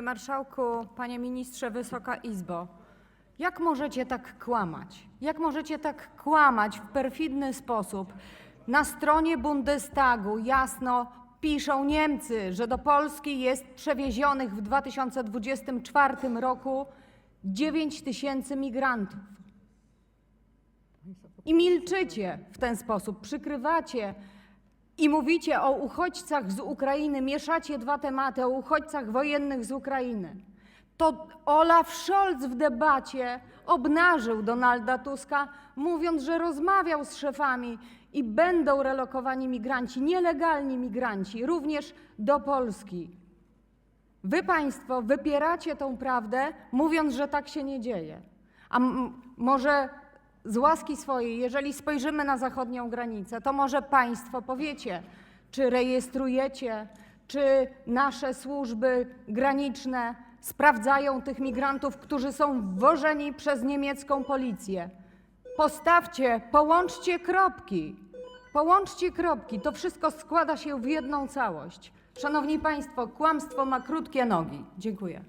Panie Marszałku, Panie Ministrze, Wysoka Izbo. Jak możecie tak kłamać? Jak możecie tak kłamać w perfidny sposób? Na stronie Bundestagu jasno piszą Niemcy, że do Polski jest przewiezionych w 2024 roku 9 tysięcy migrantów. I milczycie w ten sposób, przykrywacie i mówicie o uchodźcach z Ukrainy, mieszacie dwa tematy, o uchodźcach wojennych z Ukrainy. To Olaf Scholz w debacie obnażył Donalda Tuska, mówiąc, że rozmawiał z szefami i będą relokowani migranci, nielegalni migranci, również do Polski. Wy Państwo wypieracie tą prawdę, mówiąc, że tak się nie dzieje. A może z łaski swojej, jeżeli spojrzymy na zachodnią granicę, to może Państwo powiecie, czy rejestrujecie, czy nasze służby graniczne sprawdzają tych migrantów, którzy są wwożeni przez niemiecką policję. Postawcie, połączcie kropki. Połączcie kropki. To wszystko składa się w jedną całość. Szanowni Państwo, kłamstwo ma krótkie nogi. Dziękuję.